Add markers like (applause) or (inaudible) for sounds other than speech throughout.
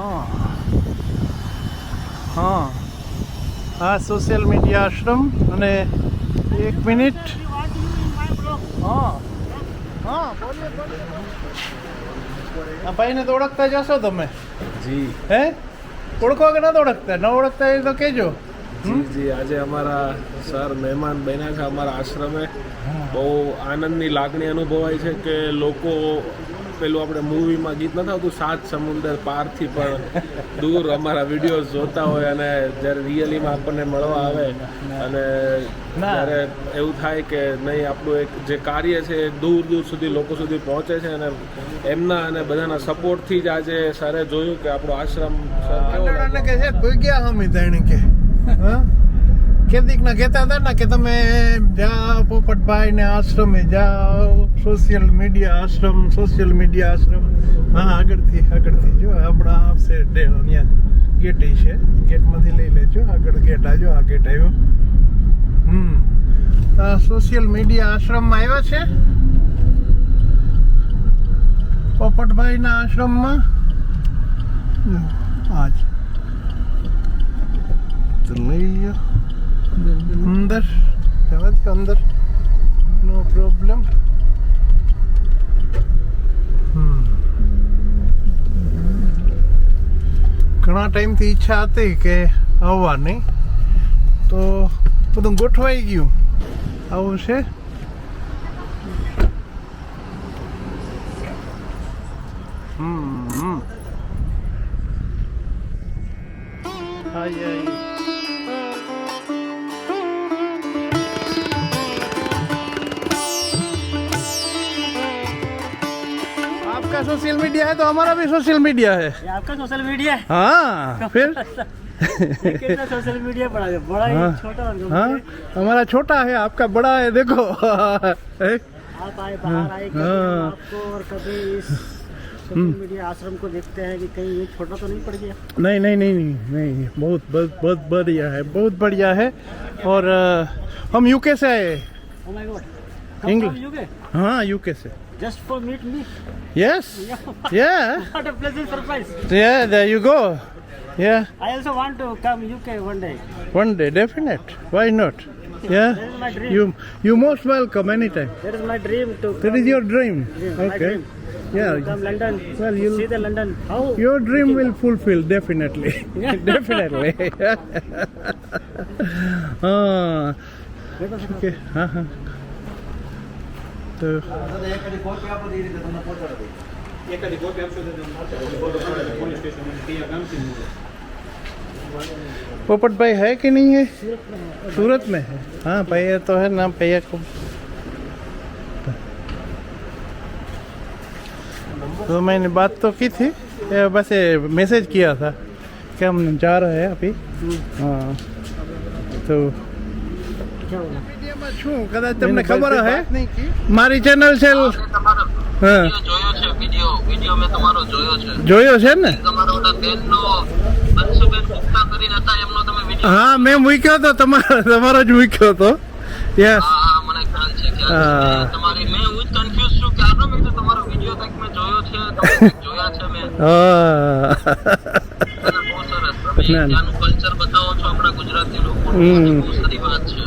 હા. હા. આ સોશિયલ મીડિયા આશ્રમ અને એક મિનિટ હા. હા બોલીએ બોલીએ આ ભાઈને તો ઓળખતા જશો તમે. જી. હે? ઓળખો કે નથી ઓળખતા? ન ઓળખતા એ તો કહેજો. જી જી. આજે અમારા સર મહેમાન બન્યા છે અમારા આશ્રમે. બહુ આનંદની લાગણી અનુભવાય છે કે લોકો પેલું આપણે મૂવીમાં ગીત નથી આવતું સાત સમુંદર પારથી પણ દૂર અમારા વીડિયો જોતા હોય અને જ્યારે રિયલીમાં આપણને મળવા આવે અને ત્યારે એવું થાય કે નહીં આપણું એક જે કાર્ય છે એ દૂર દૂર સુધી લોકો સુધી પહોંચે છે અને એમના અને બધાના સપોર્ટથી જ આજે સરે જોયું કે આપણો આશ્રમ સર કેવો લાગ્યો. કે છે ભૂગ્યા હમી કે. હા? કેદીક ના કહેતા હતા ને કે તમે જાઓ, પોપટભાઈ ને આશ્રમે જાઓ સોશિયલ મીડિયા આશ્રમ સોશિયલ મીડિયા આશ્રમ. હા, આગળથી આગળથી. જો, આપણા આપશે અહીંયા ગેટ છે. ગેટમાંથી લઈ લેજો. આગળ ગેટ આજો આ ગેટ આવ્યો. હમ. આ સોશિયલ મીડિયા આશ્રમમાં આવ્યો છે? પોપટભાઈના આશ્રમમાં? આજ તો લઈ લ્યો અંદર જવા દો અંદર નો પ્રોબ્લેમ ઘણા ટાઈમથી ઈચ્છા હતી કે આવવાની. તો બધું ગોઠવાઈ ગયું. આવું છે. હમ હમ. આઈ આઈ सोशल मीडिया है तो हमारा भी सोशल मीडिया है। आपका सोशल मीडिया है? हाँ (laughs) फिर? सोशल मीडिया बड़ा है? बड़ा हाँ। है। छोटा हाँ हमारा छोटा है आपका बड़ा है देखो। (laughs) आप आए बाहर आए कभी हाँ। आपको और कभी इस मीडिया आश्रम को देखते हैं कि कहीं ये छोटा तो नहीं पड़ गया? नहीं नहीं नहीं नहीं नहीं बहुत बहुत बहुत बढ़िया है बहुत बढ़िया है। और हम यूके से आए। Oh from UK? हाँ यूके से। Just for meet me. Yes. yeah. (laughs) what a pleasant surprise. Yeah, there you go. Yeah. I also want to come UK one day. One day, definite. Why not? Yeah. (laughs) That is my dream. You you most welcome anytime. That is my dream to. That is your dream. dream. Okay. My dream. Yeah. Come London. Well, you see the London. How? Your dream will fulfill definitely. (laughs) definitely. Ah. Okay. Uh-huh. हाँ तो पोपट भाई है कि नहीं है? सूरत में है। हाँ भैया तो है ना, भैया को। तो मैंने बात तो की थी बस ये मैसेज किया था कि हम जा रहे हैं अभी। हाँ तो क्या? છું કદાચ તમને ખબર હે? મારી ચેનલ છે જોયો છે વીડિયો વીડિયો મેં તમારો જોયો છે. જોયો છે ને હા મેં મૂક્યો હતો તમારો તમારો જ મૂક્યો હતો. યસ હા હા મને ખ્યાલ છે કે હા. આ તમારી મેં કન્ફ્યુઝ છું કે આનો મેં તમારો વીડિયો કંઈક મેં જોયો છે જોયા છે બહુ સરસ. તમે ના, ના. કલ્ચર બતાવો છો આપણા ગુજરાતી લોકો. બહુ સારી વાત છે.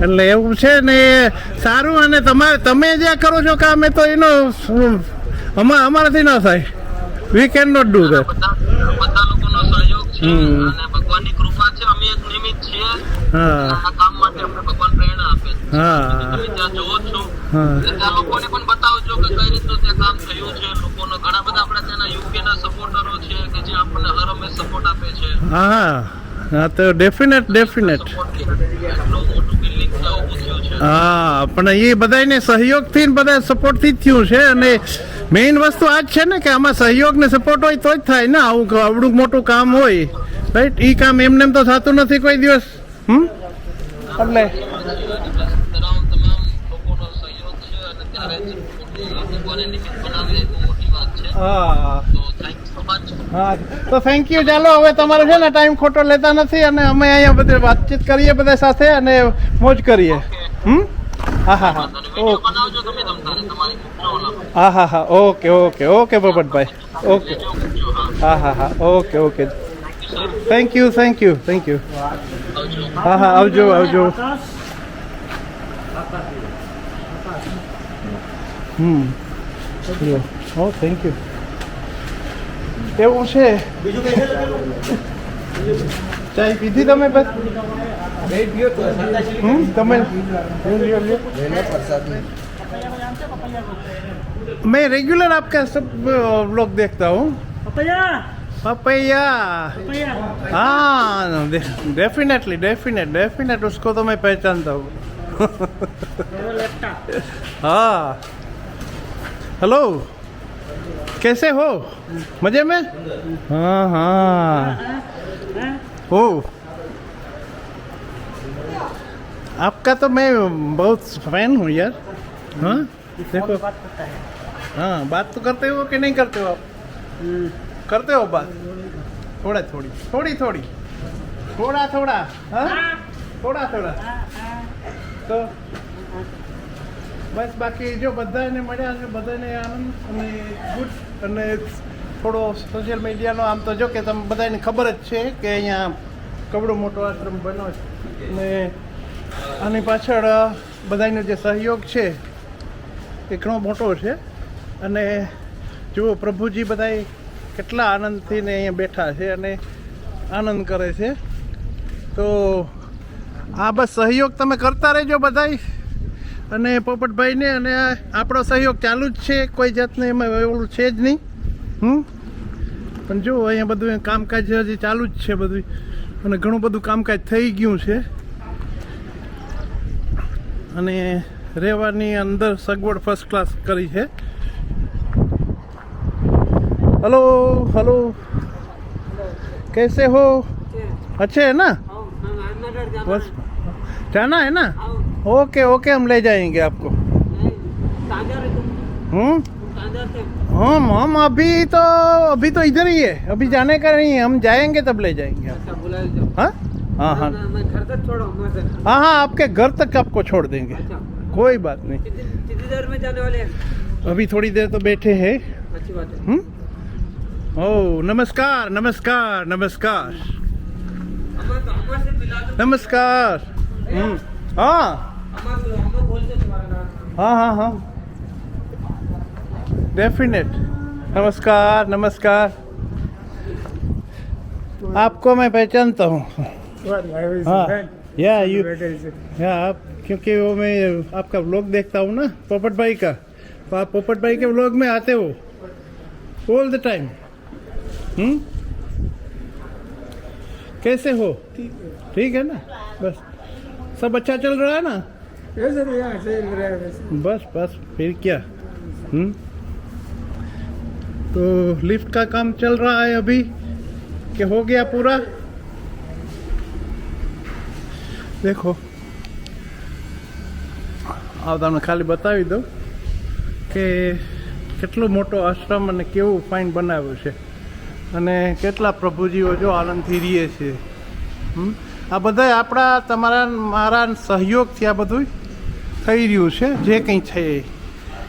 એટલે એવું છે ને સારું અને તમારે તમે જે કરો છો કામ એ તો એનો અમાર અમારાથી ન થાય. We can not do that બધા બધા લોકોનો સહયોગ છે અને ભગવાનની કૃપા છે અમે એક નિમિત્ત છીએ. હા. આ કામ માટે અમને ભગવાન પ્રેરણા આપે છે. હા. તમે ત્યાં જોવો છો ત્યાં લોકોને પણ બતાવજો કે કઈ રીતનું ત્યાં કામ થયું છે. લોકોનો ઘણા બધા આપણા ત્યાંના યુકે ના સપોર્ટરો છે કે જે આપણને હર હંમેશ સપોર્ટ આપે છે. હા. હા તો ડેફિનેટ ડેફિનેટ હા પણ એ બધાને સહયોગથી ને બધા સપોર્ટથી જ થયું છે અને મેઇન વસ્તુ આ જ છે ને કે આમાં સહયોગ ને સપોર્ટ હોય તો જ થાય ને આવું આવડું મોટું કામ હોય. રાઈટ એ કામ એમને એમ તો થતું નથી કોઈ દિવસ. હમ? એટલે હા. હા તો થેન્ક યુ ચાલો હવે તમારો છે ને ટાઈમ ખોટો લેતા નથી અને અમે અહીંયા બધે વાતચીત કરીએ બધા સાથે અને મોજ કરીએ. હમ? હા હા હા. હા હા હા. Okay okay okay Popatbhai okay. હા હા હા. Okay okay. Thank you thank you thank you હા હા આવજો આવજો. હમ. ઓ થેન્ક યુ એવું છે ચાય પીધી તમે બસ હમ તમે લ્યો, લ્યો, લ્યો. मैं रेगुलर आपका सब व्लॉग देखता हूँ पपैया पपैया पपैया हाँ डेफिनेटली डेफिनेट डेफिनेट उसको तो मैं पहचानता हूँ लेफ्टा हाँ हेलो कैसे हो मजे में हाँ हाँ हो आपका तो मैं बहुत फैन हूँ यार हाँ देखो बात करता है हाँ बात तो करते हो कि नहीं करते हो आप करते हो बात थोड़ा थोड़ी थोड़ी थोड़ी थोड़ा थोड़ा हाँ થોડા થોડા તો બસ બાકી જો બધાને મળ્યા છે બધાને આનંદ અને ગુડ અને થોડો સોશિયલ મીડિયાનો આમ તો જો કે તમે બધાને ખબર જ છે કે અહીંયા કવડો મોટો આશ્રમ બન્યો છે. અને આની પાછળ બધાનો જે સહયોગ છે એ ઘણો મોટો છે. અને જુઓ, પ્રભુજી બધા કેટલા આનંદથી ને અહીંયા બેઠા છે અને આનંદ કરે છે. તો આ બસ સહયોગ તમે કરતા રહેજો બધાય. અને પોપટભાઈને અને આ આપણો સહયોગ ચાલુ જ છે કોઈ જાતનું એમાં એવું છે જ નહીં હમ પણ જો અહીંયા બધું કામકાજ હજી ચાલુ જ છે બધું અને ઘણું બધું કામકાજ થઈ ગયું છે અને રહેવાની અંદર સગવડ ફર્સ્ટ ક્લાસ કરી છે हेलो हेलो कैसे हो अच्छे है ना बस जाना है ना ओके ओके हम ले जाएँगे आपको। हम्म? हम हम अभी तो अभी तो इधर ही है। अभी जाने का नहीं है। हम जाएँगे तब ले जाएँगे आपको। हाँ? हाँ हाँ। हाँ हाँ आपके घर तक आपको छोड़ देंगे। अच्छा। कोई बात नहीं। कितनी देर में जाने वाले हैं? अभी थोड़ी देर तो बैठे हैं। अच्छी बात है। हम्म? ओ नमस्कार नमस्कार नमस्कार। नमस्कार। हम्म, हाँ। हाँ हाँ हाँ। डेफिनेट नमस्कार नमस्कार। आपको मैं पहचानता हूँ। हाँ। या यू या आप क्योंकि वो मैं आपका व्लॉग देखता हूँ ना पोपट भाई का। तो आप पोपट भाई के व्लॉग में आते हो। ऑल द टाइम कैसे हो। ठीक है ना? बस। सब अच्छा चल रहा है ना? बस बस फिर क्या हम्म तो लिफ्ट का काम चल रहा है अभी कि हो गया पूरा देखो આ તમને ખાલી બતાવી દઉં કે કેટલો મોટો આશ્રમ અને કેવું ફાઇન બનાવ્યું છે અને કેટલા પ્રભુજીઓ જો આનંદથી રહીએ છે હમ? આ બધા આપણા તમારા મારા સહયોગથી આ બધું થઈ રહ્યું છે, જે કંઈ છે.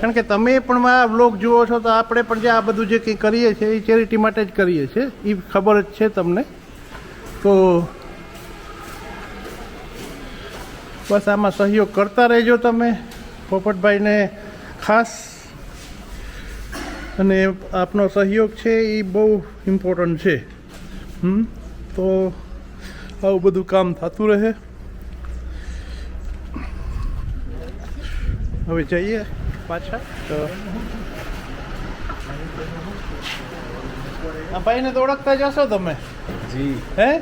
કારણ કે તમે પણ આ બ્લોગ જુઓ છો, તો આપણે પણ જે આ બધું જે કંઈ કરીએ છીએ, એ ચેરિટી માટે જ કરીએ છીએ. એ ખબર જ છે તમને. તો બસ આમાં સહયોગ કરતા રહેજો તમે, પોપટભાઈને ખાસ. અને આપનો સહયોગ છે એ બહુ ઇમ્પોર્ટન્ટ છે. તો આવું બધું કામ થતું રહે. હવે જઈએ પાછા તો. આ ભાઈને તો ઓળખતા જશો તમે. જી. હે?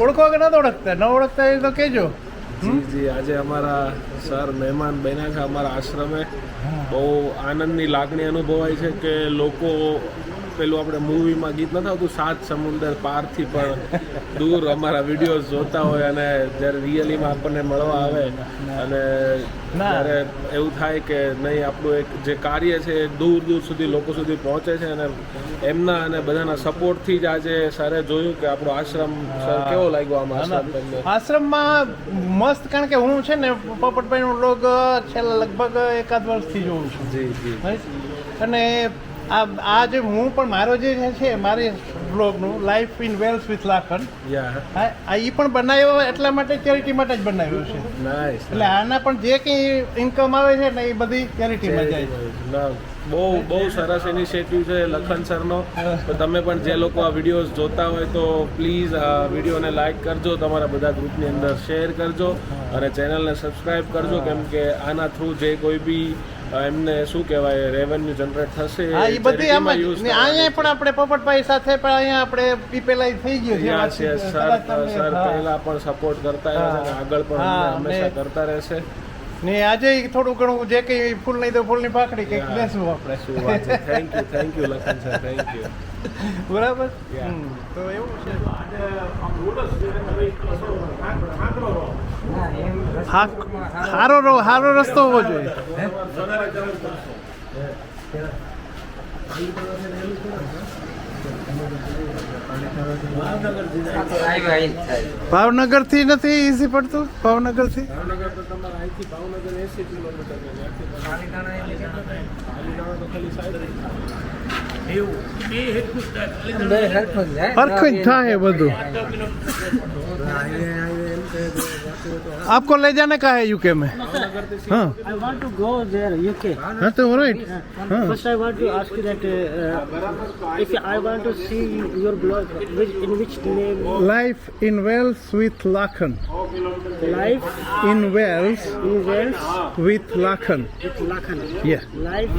ઓળખો કે નથી ઓળખતા? ન ઓળખતા એ તો કહેજો. જી જી. આજે અમારા સર મહેમાન બન્યા છે અમારા આશ્રમે. બહુ આનંદની લાગણી અનુભવાય છે કે લોકો પેલું આપણે મૂવીમાં ગીત નથી આવતું સાત સમુંદર પારથી પણ દૂર અમારા વિડીયોઝ જોતા હોય અને જ્યારે રિયલીમાં આપણને મળવા આવે અને ત્યારે એવું થાય કે નહીં આપણું એક જે કાર્ય છે એ દૂર દૂર સુધી લોકો સુધી પહોંચે છે અને એમના અને બધાના સપોર્ટથી જ આજે સરે જોયું કે આપણો આશ્રમ સર કેવો લાગ્યો આમ આશ્રમ આશ્રમમાં મસ્ત કારણ કે હું છે ને પોપટભાઈનો બ્લોગ છેલ્લા લગભગ એકાદ વર્ષથી જોઉં છું. જી જી. અને આ આ જે હું પણ મારો જે છે મારી બ્લોગનું life in Wales with Lakhan હા આ ઈ પણ બનાવ્યો એટલા માટે ચેરિટી માટે જ બનાવ્યો છે. એટલે આના પણ જે કંઈ ઇન્કમ આવે છે ને એ બધી ચેરિટીમાં જાય છે. બહુ બહુ સરસ ઇનિશિયેટિવ છે લખન સરનો. તો તમે પણ જે લોકો આ વિડીયોઝ જોતા હોય તો પ્લીઝ આ વિડીયોને લાઈક કરજો તમારા બધા ગ્રુપની અંદર શેર કરજો અને ચેનલને સબસ્ક્રાઈબ કરજો કેમ કે આના થ્રુ જે કોઈ બી એમને શું કહેવાય રેવન્યુ જનરેટ થશે હા એ બધી આમ જ. ને અહીંયા પણ આપણે પોપટભાઈ સાથે પણ અહીંયા આપણે પીપેલાઈ થઈ ગયું છે યસ યસ સર સર પહેલા પણ સપોર્ટ કરતા રહ્યા છે અને આગળ પણ હંમેશા કરતા રહેશે ને આજે થોડું ઘણું જે કંઈ ફૂલ નહીં તો ફૂલની પાકડી કંઈક લેશું આપણે. શું વાત છે. Thank you thank you Lakhan sir thank you બરાબર? તો એવું છે. હા હારો રો હારો રસ્તો હોવો જોઈએ. ભાવનગરથી નથી ઈઝી પડતું? ભાવનગરથી હરખું થાય બધું. आपको ले जाने का है यूके में हाँ I want to go there, UK. हाँ तो राइट हाँ First, I want to ask you that uh, if I want to see your blog, which, in which name? Life in Wales with Lacan. Life In Wales in Wales with Lacan. with Lakhan. Yeah, Life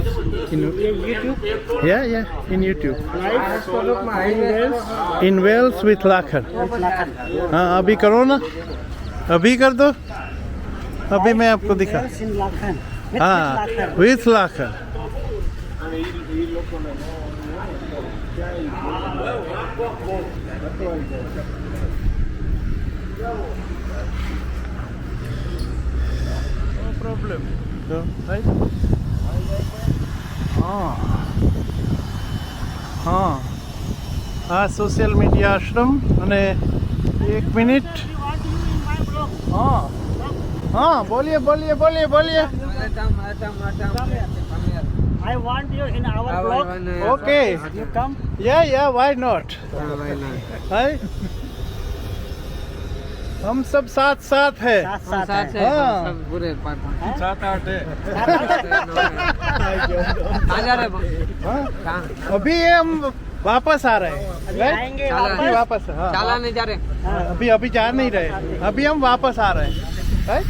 in YouTube. yeah, yeah. In YouTube. Life in Wales In Wales with Lacan. with Lakhan. हाँ अभी करो ना अभी कर दो अभी मैं आपको दिखा Wales in Lakhan. With, हाँ with Lakhan. with Lacan. No problem. So, right? હા હા આ સોશિયલ મીડિયા આશ્રમ અને એક મિનિટ हाँ हाँ बोलिए बोलिए बोलिए बोलिए I want you in our block. Okay. You come? Yeah, yeah, why not? Why not? हम सब साथ साथ है साथ साथ, साथ है, हाँ। सब पूरे सात आठ है हज़ार है अभी हम वापस आ रहे हैं। अभी वापस. वापस हाँ। हाँ, अभी अभी जा नहीं रहे। अभी हम वापस आ रहे हैं।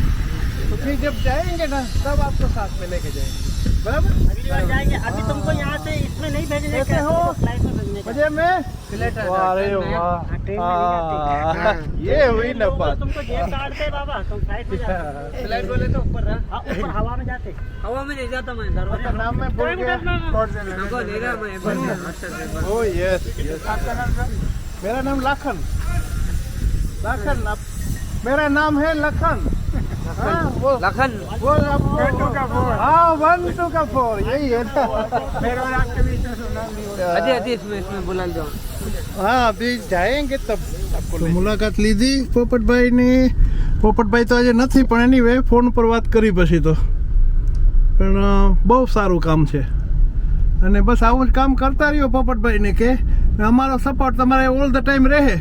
तो फिर जब जाएँगे ना तब आपको साथ में लेके जाएँगे। बराबर? अगली बार जाएँगे। अभी तुमको यहाँ से इसमें नहीं भेजने कैसे हो? में मज़े में? अरे वाह हाँ, नहीं हाँ, ये हुई ना तुमको जेब काटते बाबा तुम फ़्लाइट में जाते फ़्लाइट (laughs) बोले तो ऊपर हाँ ऊपर हवा में जाते। हवा में नहीं जाता मैं दरवाज़ा नाम मैं हमको बार अच्छा से एक बार ओ यस यस मेरा नाम लखन। लखन मेरा नाम है लखन। हाँ लखन वो आपको हाँ वन टू का फोर यही है ना अजी अजी इसमें इसमें बुला जाओ हाँ अभी जाएंगे तब आपको तो મુલાકાત લીધી પોપટભાઈની પોપટભાઈ તો આજે નથી પણ એની વે ફોન પર વાત કરી પછી તો પણ અ, બહુ સારું કામ છે અને બસ આવું જ કામ કરતા રહ્યો પોપટભાઈને કે અમારો સપોર્ટ તમારે ઓલ ધ ટાઈમ રહે